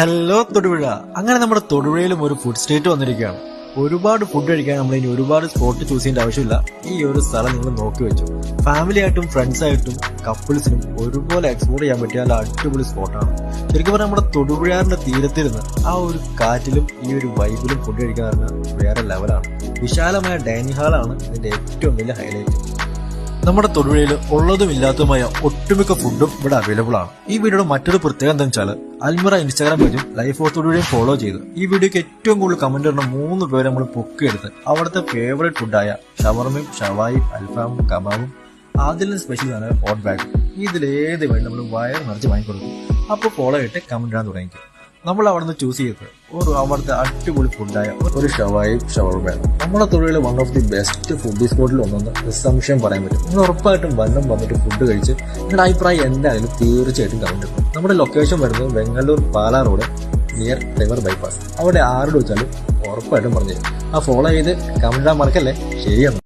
Hello Thodupuzha. അങ്ങനെ നമ്മുടെ തൊടുപുഴയിലും ഒരു ഫുഡ് സ്ട്രീറ്റ് വന്നിരിക്കുകയാണ്. ഒരുപാട് ഫുഡ് കഴിക്കാൻ നമ്മൾ ഇനി ഒരുപാട് സ്പോട്ട് ചൂസ് ചെയ്യേണ്ട ആവശ്യമില്ല. ഈ ഒരു സ്ഥലം നിങ്ങൾ നോക്കി വെച്ചു. ഫാമിലി ആയിട്ടും ഫ്രണ്ട്സ് ആയിട്ടും കപ്പിൾസിനും ഒരുപോലെ എക്സ്പ്ലോർ ചെയ്യാൻ പറ്റിയ നല്ല അടിപൊളി സ്പോട്ടാണ് ശരിക്കും പറഞ്ഞാൽ നമ്മുടെ തൊടുപുഴയാറിന്റെ തീരത്തിരുന്ന് ആ ഒരു കാറ്റിലും ഈ ഒരു വൈബിലും ഫുഡ് കഴിക്കാൻ വേറെ ലെവലാണ് വിശാലമായ ഡൈനിങ് ഹാളാണ് ഇതിന്റെ ഏറ്റവും വലിയ ഹൈലൈറ്റ് നമ്മുടെ തൊടുപുഴയിൽ ഉള്ളതും ഇല്ലാത്തതുമായ ഒട്ടുമിക്ക ഫുഡും ഇവിടെ അവൈലബിൾ ആണ്. ഈ വീഡിയോയുടെ മറ്റൊരു പ്രത്യേകത എന്താ വെച്ചാൽ അൽമിറ ഇൻസ്റ്റാഗ്രാം പേജും ലൈഫ് ഓഫ് തൊടുപുഴയും ഫോളോ ചെയ്ത് ഈ വീഡിയോക്ക് ഏറ്റവും കൂടുതൽ കമന്റ് ഇടുന്ന മൂന്ന് പേര് നമ്മൾ പൊക്കിയെടുത്ത് അവിടുത്തെ ഫേവറേറ്റ് ഫുഡായ ഷവർമയും ഷവായും അൽഫാമും കബാബും അതിലും സ്പെഷ്യൽ ആണ് ഹോട്ട് ബാഗ് ഇതിലേത് വേണ്ടി നമ്മൾ വയർ നിറച്ച് വാങ്ങിക്കൊടുക്കും. അപ്പോൾ ഫോളോ ആയിട്ട് കമന്റ് ഇടാൻ തുടങ്ങിക്കും. നമ്മൾ അവിടെ നിന്ന് ചൂസ് ചെയ്തത്. ഒരു അവിടുത്തെ അടിപൊളി ഫുഡായ ഒരു ഷവായും ഷവർമയാണ് നമ്മുടെ തൊഴിൽ one of the best food സ്പോട്ടിൽ ഒന്നെന്ന് നിസ്സംശയം പറയാൻ പറ്റും. നിങ്ങൾ ഉറപ്പായിട്ടും വന്നും വന്നിട്ട് ഫുഡ് കഴിച്ച് നിങ്ങളുടെ അഭിപ്രായം എന്തായാലും തീർച്ചയായിട്ടും കമന്റ് നമ്മുടെ ലൊക്കേഷൻ വരുന്നത് Vengalloor Pala road near river bypass അവിടെ ആരോട് വെച്ചാലും ഉറപ്പായിട്ടും പറഞ്ഞു ആ ഫോളോ ചെയ്ത് കമന്റ് മറക്കല്ലേ? ശരിയെന്ന്.